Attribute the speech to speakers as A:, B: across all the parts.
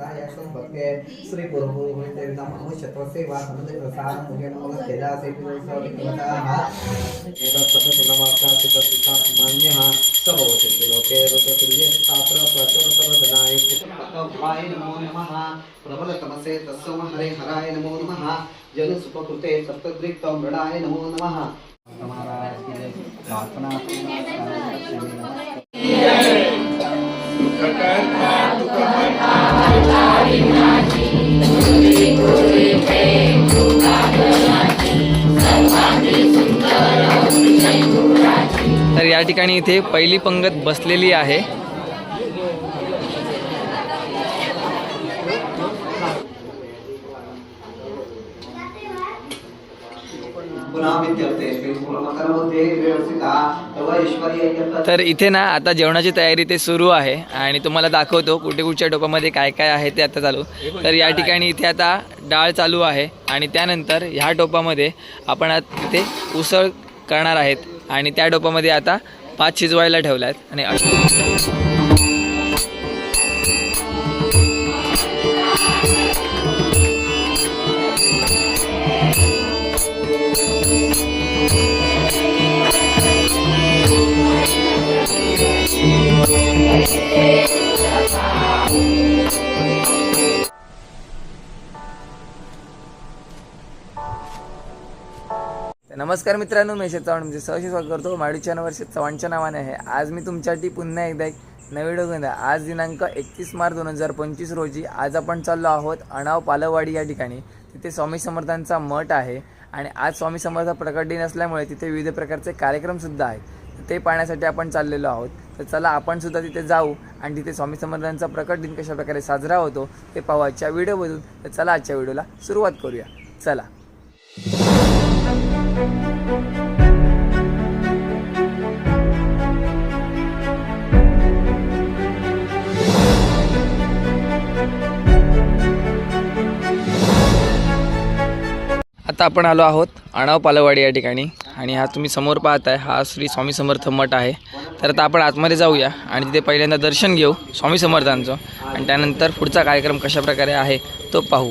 A: भक्ते श्री गुरुभूमितेविदमनुष्यत्वस्य वा समुद्रप्रसादं मुखेन मूलस्तेजासे पितुसविकृताः एतत्प्रथममाप्राप्तितसिद्धात्मान्यः स भवति लोके ऋतुल्ये शास्त्र प्रचुरतरधनाय पुष्पकवाय नमो नमः प्रबलतमसे तस्समहरे हराय नमो नमः जनसुपकृते सप्तदृक्तं मृडाय नमो नमः महाराज की जय प्रार्थना
B: तर या ठिकाणी इथे पहिली पंगत बसलेली आहे. तर इथे ना आता जेवणाची तयारी ते सुरू आहे आणि तुम्हाला दाखवतो कुठे कुठच्या टोपामध्ये काय काय आहे ते आता चालू. तर या ठिकाणी इथे आता डाळ चालू आहे आणि त्यानंतर ह्या टोपामध्ये आपण आता उसळ करणार आहेत आणि त्या टोपामध्ये आता पाच शिजवायला ठेवल्या आहेत आणि नमस्कार मित्रांनो मी चव्हाण म्हणजे सहशी स्वागत करतो. माडीच्या चॅनलवर चव्हाणच्या नावाने आहे. आज मी तुमच्यासाठी पुन्हा एकदा एक नवीन व्हिडिओ घेऊन आज दिनांक एकतीस मार्च दोन हजार पंचवीस रोजी आज आपण चाललो आहोत अणाव पालवाडी या ठिकाणी. तिथे स्वामी समर्थांचा मठ आहे आणि आज स्वामी समर्थ प्रकट दिन असल्यामुळे तिथे विविध प्रकारचे कार्यक्रमसुद्धा आहेत. ते पाहण्यासाठी आपण चाललेलो आहोत. तर चला आपण सुद्धा तिथे जाऊ आणि तिथे स्वामी समर्थांचा प्रकट दिन कशा प्रकारे साजरा होतो ते पाहू आजच्या व्हिडिओमधून तर चला आजच्या व्हिडिओला सुरुवात करूया. चला. आता आपण आलो आहोत आणाव पालवाडी या ठिकाणी. आणि हा तुम्ही समोर पाहताय हा श्री स्वामी समर्थ मठ आहे. तर आता आपण आतमध्ये जाऊया आणि तिथे पहिल्यांदा दर्शन घेऊ स्वामी समर्थांचं. आणि त्यानंतर पुढचा कार्यक्रम कशा प्रकारे आहे तो पाहू.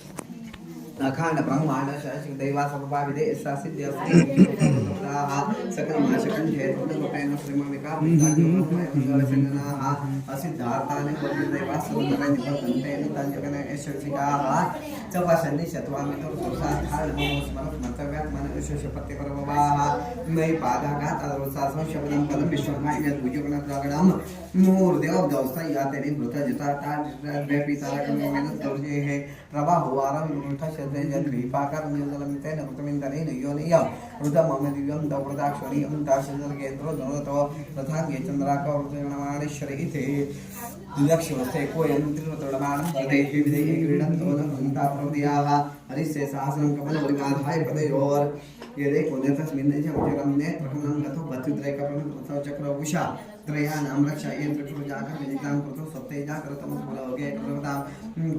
A: अखंड ब्रह्मांड शाश्वत दैवा समपाविदे सा सिद्धि अस्ति सकल माशकंठे तोटकोपेन श्रीमविका मंगलसंगनाः असिद्धार्थानि दैवा समुद्रं निपतन्ते निताञ्जकन यशस्विकाः च वसन्ति शत्वामितो सुरसाधार मन मयि पादाघात शब्दं पदं विश्वमाय यद्भुजगणद्रागणं मूर्देव या याते मृत जिता ताद्व्यपि तारकमेन दौर्जेः प्रवाहुवारं विमुठ शब्दे जद्वीपाकर निर्जलमितेन कृतमिन्दनेन योनियं ऋतमम दिव्यं दौप्रदाक्षणीयं दाशजर्गेन्द्रो धनुतो द्विदक्षिवस्तेको यन्त्रिणतोडमानं हृदयेः विधेः क्रीडन् तोदन्ताप्रदियाः हरिस्य शासनं कमलवर्गाधाय पदयोर् यदे कोन्यतस्मिन् च उचरं नेत्रकनं गतो भत्युद्रेकपनं कृतौ चक्रवुषा त्रयाणां रक्षा येन त्रिपुरजाकं विजितां कृतौ सप्तैजा कृतं कुलवगे कृतां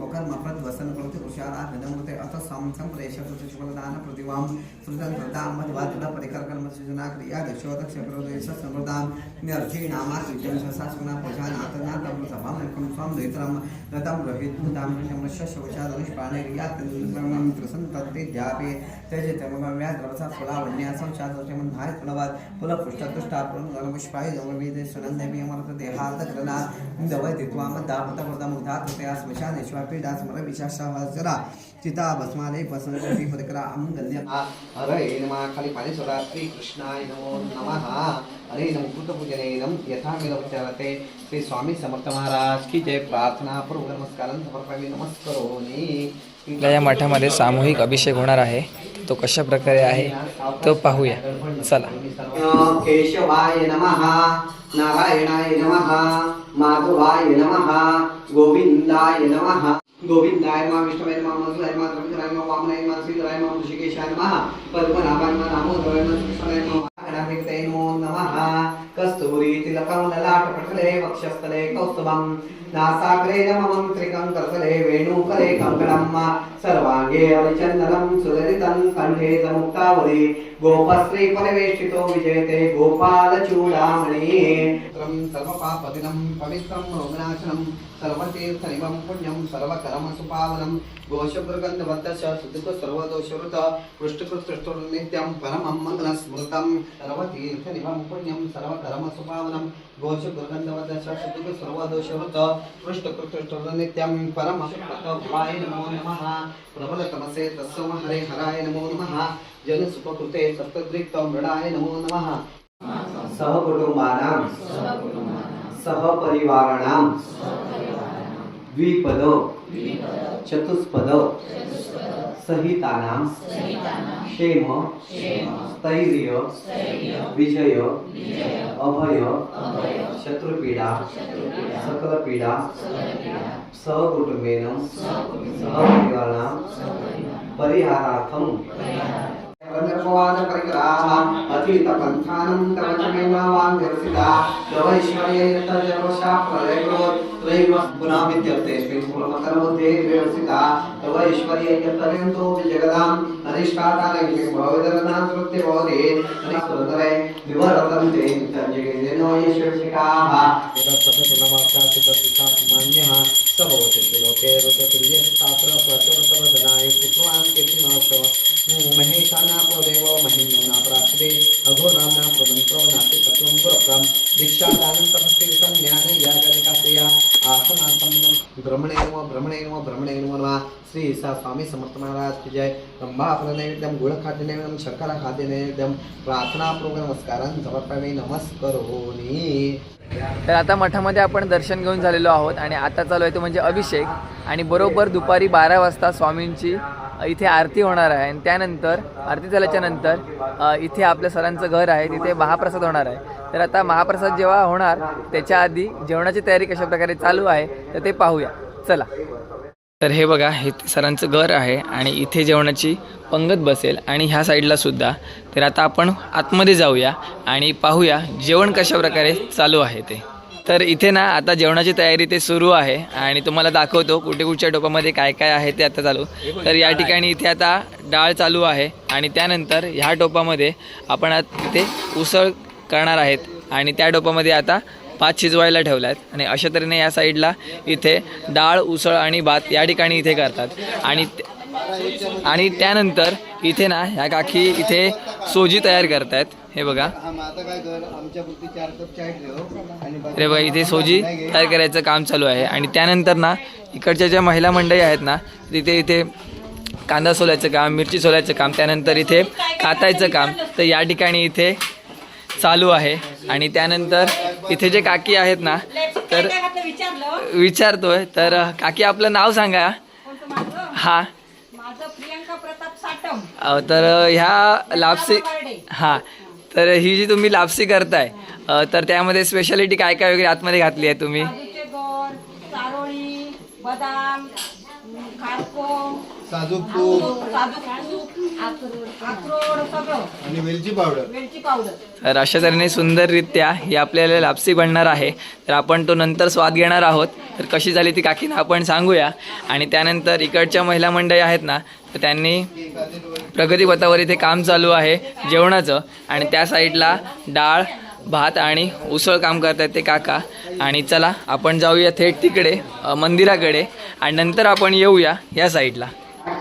A: गोकर्मप्रद्वसन कृते उषारा हृदं कृते अथ संसं प्रेषतु शिशुफलदान प्रतिवां श्रुतं कृतां मध्वातुता परिकर्कर्मसृजना क्रिया दशोदक्षप्रदेश समृतां निर्जीणामात् विद्यं शशासुना पूजानाथनाथ तं सभां मुखं स्वं द्वैत्रं गतं रोहितुं शमस्य शौचादनुष्पाणे क्रियात्मं त्रसन्तत्ते गणपुष्पाय जमवेदे सुनन्देवी अमृत देहार्थ ग्रना स्मशानेष्वापीडा चिता भस्मालय पसंती परिकरा अमंगल्य हरे नमः खाली पाणी सोडा कृष्णाय नमो नमः हरे नम कृतपूजने यथा श्री स्वामी समर्थ महाराज की जय. प्रार्थना पूर्व नमस्कार समर्पयामि नमस्करोमि
B: आपल्या या मठामध्ये सामूहिक अभिषेक होणार आहे. तो कशा प्रकारे आहे तो पाहूया. चला.
A: केशवाय नमः नारायणाय नमः माधवाय नमः गोविंदाय नमः. गोविंदाय नमः विष्णवे नमः मधुराय नमः द्रविडाय नमः वामनाय नमः श्रीधराय नमः ऋषिकेशाय नमः पद्मनाभाय नमः दामोदराय नमः कृष्णाय गणाधिपतये नमो. కస్తూరీ తిలకం లలాటపటలే వక్షస్థలే కౌస్తుభం నాసాగ్రే నమమంత్రికం కసలే వేణూకలే కంకణం సర్వాంగే హరిచందనం సులలితం కంఠే సముక్తావలి గోపశ్రీ పరివేష్టితో విజయతే గోపాలచూడామణి సర్వపాపదినం పవిత్రం రోమనాశనం पवित्रं रोगनाशनं सर्वतीर्थनिमं पुण्यं सर्वकर्मसुपावनं घोषदुर्गन्धवद्दश सुदुःख सर्वदोषवृत पृष्ठकृतृष्टुर्नित्यं परमं मङ्गलस्मृतं सर्वतीर्थनिमं पुण्यं सर्वकर्मसुपावनं घोषदुर्गन्धवद्दश सुदुःख सर्वदोषवृत पृष्ठकृतृष्टुर्नित्यं परमशुक्रतोपाय नमो नमः। प्रबलतमसे तस्सम हरे हराय नमो नमः। जनसुखकृते सप्तदृक्तं मृडाय नमो नमः। सहकुटुंबानां सहपरिवाराणां द्विपद चतुष्पद सहितानां क्षेम स्थैर्य विजय अभय शत्रुपीडा सकलपीडा सहकुटुंबेन सहपरिवाराणां परिहारार्थं। अतीतपन्थानं तव च महिमावान् तवैश्वर्ये तजर्वशा प्रलयोत् त्रैव विद्यते विद्यर्थेऽस्मिन् पूर्वमकरमध्ये व्यवस्थिता तव ईश्वरी यत्पर्यन्तो विजगदाम् अनिष्टातालयिके भवदरनां कृत्य भवति. अनिष्टोदरे विवरतं ते तञ्जगेनो यशस्विकाः मान्यः स भवति लोके ऋतुल्यस्तात्र प्रचुरतरधनाय पुत्रवान् कीर्तिमाश महेशाना प्रदेव महिम्ना अघोराम्ना प्रमन्त्रो नास्ति तत्त्वं पुरप्रं दीक्षादानं तपस्ति संज्ञान यागनिकाक्रिया आसनासं ब्रह्मणे नमः ब्रह्मणे नमः ब्रह्मणे नमो। श्री ईसा स्वामी समर्थ महाराज की जय। रंभाफल नैवेद्यम गुळ खाद्य नैवेद्यम शर्करा खाद्य नैवेद्यम प्रार्थनापूर्वक नमस्कारान् नमस्कार होनी
B: तर आता मठामध्ये आपण दर्शन घेऊन झालेलो आहोत आणि आता चालू आहे तो म्हणजे अभिषेक. आणि बरोबर दुपारी बारा वाजता स्वामींची इथे आरती होणार आहे. आणि त्यानंतर आरती झाल्याच्यानंतर इथे आपल्या सरांचं घर आहे तिथे महाप्रसाद होणार आहे. तर आता महाप्रसाद जेव्हा होणार त्याच्या आधी जेवणाची तयारी कशा प्रकारे चालू आहे तर ते पाहूया. चला. तर हे बघा हे सरांचं घर आहे आणि इथे जेवणाची पंगत बसेल आणि ह्या साईडला सुद्धा. तर आता आपण आतमध्ये जाऊया आणि पाहूया जेवण कशा प्रकारे चालू आहे ते. तर इथे ना आता जेवणाची तयारी ते सुरू आहे आणि तुम्हाला दाखवतो कुठे कुठच्या टोपामध्ये काय काय आहे ते आता चालू. तर या ठिकाणी इथे आता डाळ चालू आहे आणि त्यानंतर ह्या टोपामध्ये आपण आता उसळ करणार आहेत आणि त्या टोपामध्ये आता भात शिजवायला ठेवला आहेत आणि अशा तऱ्हेने या साईडला इथे डाळ उसळ आणि भात या ठिकाणी इथे करतात. आणि आणि त्यानंतर इथे ना ह्या काकी इथे सोजी तयार करतायत. हे बघा.
A: आता काय कर आमच्या पुरती चार कप चाय ठेव आणि
B: अरे बघा इथे सोजी तयार करायचं काम चालू आहे. आणि त्यानंतर ना इकडच्या ज्या महिला मंडळी आहेत ना तिथे इथे कांदा सोलायचं काम मिरची सोलायचं काम त्यानंतर इथे कातायचं काम. तर या ठिकाणी इथे चालू आहे. आणि त्यानंतर इथे जे काकी आहेत ना तर
C: विचारलं
B: विचारतोय तर काकी आपलं नाव सांगा. हा.
C: माझं प्रियंका प्रताप साटम
B: अ, तर ह्या लापसी हां. तर ही जी तुम्ही लापसी करताय अ, तर त्यामध्ये स्पेशालिटी काय काय वगैरे आतमध्ये घातली आहे तुम्ही?
C: काजूचे चारोळी बदाम खारको
D: साजूक तूप.
C: साजूक तूप अक्रोड सगळं.
D: आणि वेलची पावडर.
C: वेलची पावडर.
B: तर अशा तऱ्हेने सुंदररित्या ही आपल्याला लापसी बनणार आहे. तर आपण तो नंतर स्वाद घेणार आहोत. तर कशी झाली ती काकीना आपण सांगूया. आणि त्यानंतर इकडच्या महिला मंडळी आहेत ना तर त्यांनी प्रगतीपथावर इथे काम चालू आहे जेवणाचं. आणि त्या साईडला डाळ भात आणि उसळ काम करतात ते काका. आणि चला आपण जाऊया थेट तिकडे अ, मंदिराकडे. आणि नंतर आपण येऊया या साईडला.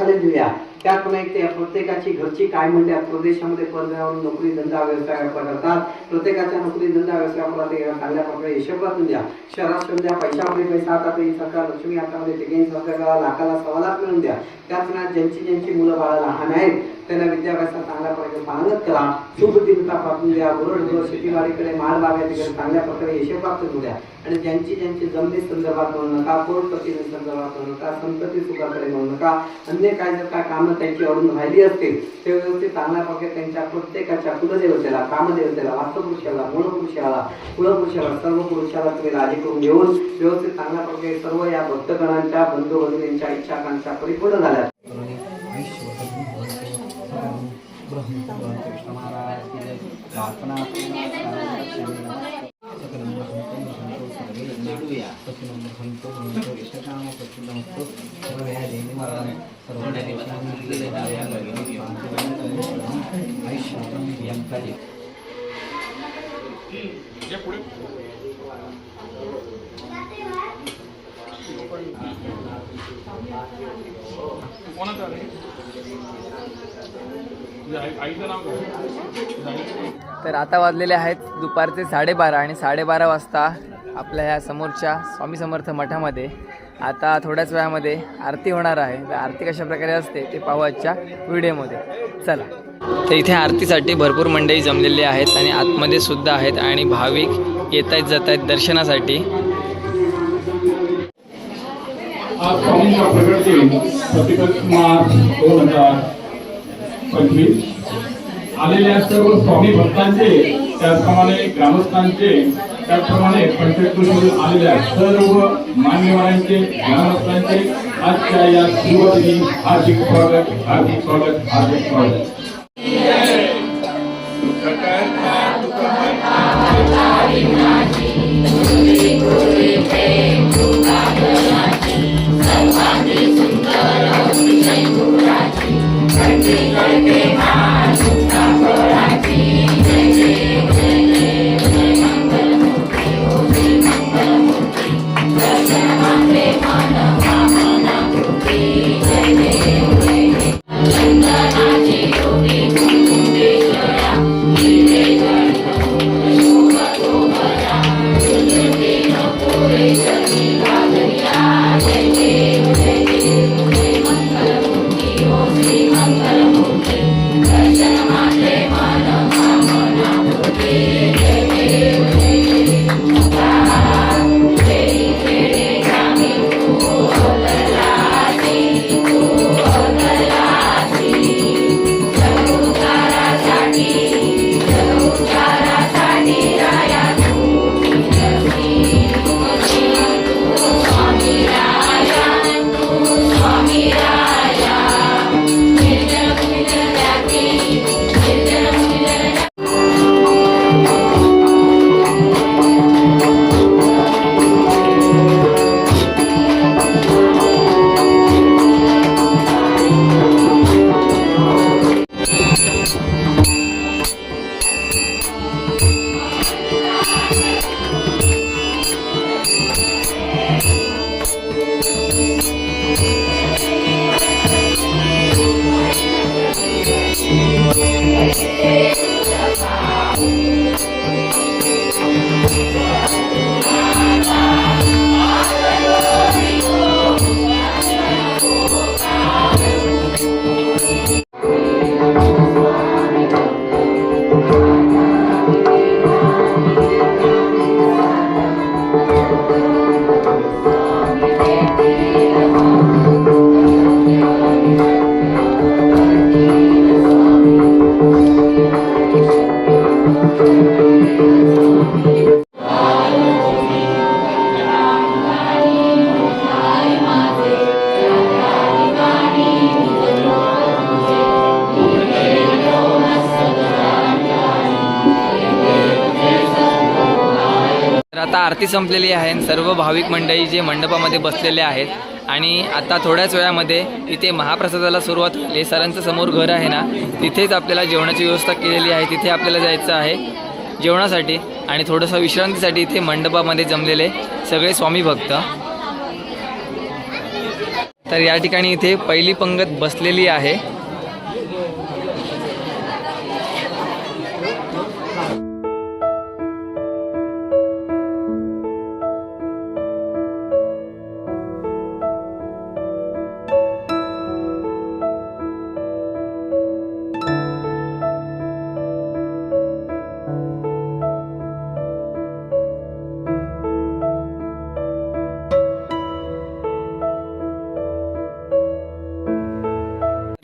A: खाली दिल्या त्यात पण एक ते प्रत्येकाची घरची काय म्हणतात प्रदेशामध्ये परदेशावर नोकरी धंदा व्यवसाय करतात. प्रत्येकाच्या नोकरी धंदा व्यवसायाला ते चांगल्या प्रकारे हिशोबातून द्या. शहरात पण द्या पैशामध्ये पैसा आता ते सरकार लक्ष्मी हातामध्ये तिघे सरकारला लाखाला सव्वा लाख मिळून द्या. त्याच ज्यांची ज्यांची मुलं बाळा लहान आहेत त्यांना विद्याभ्यासात चांगल्या प्रकारे पालगत करा. सुबुद्धिमत्ता प्राप्त द्या गुरढोर शेतीवाडीकडे माल बागायतीकडे चांगल्या प्रकारे हिशोब प्राप्त करू द्या. आणि ज्यांची ज्यांची जमिनी संदर्भात म्हणू नका कोर्टपती संदर्भात म्हणू नका संपत्ती सुखाकडे म्हणू नका अन्य काय जर काय कामं कामं त्यांची अडून राहिली असतील ते व्यवस्थित चांगल्या प्रकारे त्यांच्या प्रत्येकाच्या कुलदेवतेला कामदेवतेला वास्तपुरुषाला मूळपुरुषाला कुलपुरुषाला सर्व पुरुषाला तुम्ही राजी करून घेऊन व्यवस्थित चांगल्या प्रकारे सर्व या भक्तगणांच्या बंधू यांच्या इच्छा परिपूर्ण झाल्या
E: आईचं
B: तर आता वाजलेले आहेत दुपारचे साडेबारा आणि साडेबारा वाजता आपल्या ह्या समोरच्या स्वामी समर्थ मठामध्ये. आता थोड्याच वेळामध्ये आरती होणार आहे. तर आरती कशा प्रकारे असते ते पाहू आजच्या व्हिडिओमध्ये. चला. तर इथे आरतीसाठी भरपूर मंडळी जमलेली आहेत आणि आतमध्ये सुद्धा आहेत आणि भाविक येत आहेत जात आहेत दर्शनासाठी
E: आलेल्या सर्व स्वामी भक्तांचे त्याचप्रमाणे ग्रामस्थांचे त्याचप्रमाणे पंचकृषीवर आलेल्या सर्व मान्यवरांचे ग्रामस्थांचे आजच्या या सुरुवातीने हार्दिक स्वागत हार्दिक स्वागत हार्दिक स्वागत.
B: आरती संपलेली आहे सर्व भाविक मंडळी जे मंडपामध्ये बसलेले आहेत आणि आता थोड्याच वेळामध्ये इथे महाप्रसादाला सुरुवात होईल. सरांचं समोर घर आहे ना तिथेच आपल्याला जेवणाची व्यवस्था केलेली आहे तिथे आपल्याला जायचं आहे जेवणासाठी आणि थोडंसं विश्रांतीसाठी इथे मंडपामध्ये जमलेले सगळे स्वामी भक्त. तर या ठिकाणी इथे पहिली पंगत बसलेली आहे.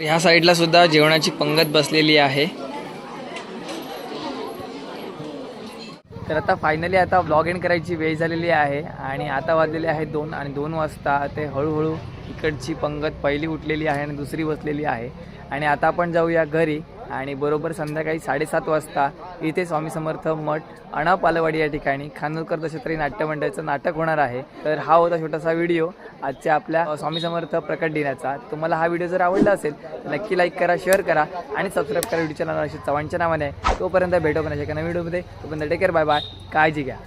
B: ह्या साईडला सुद्धा जेवणाची पंगत बसलेली आहे. तर आता फायनली आता ब्लॉग इन करायची वेळ झालेली आहे आणि आता वाजलेले आहे दोन आणि दोन वाजता. ते हळूहळू इकडची पंगत पहिली उठलेली आहे आणि दुसरी बसलेली आहे. आणि आता आपण जाऊया घरी. आणि बरोबर संध्याकाळी साडेसात वाजता इथे स्वामी समर्थ मठ अणा पालवाडी या ठिकाणी खानोलकर दशत्री नाट्यमंडळाचं नाटक होणार आहे. तर हा होता छोटासा व्हिडिओ. आजच्या आपल्या स्वामी समर्थ प्रकट दिनाचा. तुम्हाला हा व्हिडिओ जर आवडला असेल तर नक्की लाईक करा शेअर करा आणि सबस्क्राईब करा व्हिडिओ चॅनल अशी चव्हाणच्या नावाने आहे. तोपर्यंत भेटो पण एका नवीन व्हिडिओमध्ये. तोपर्यंत टेकर बाय बाय काळजी घ्या.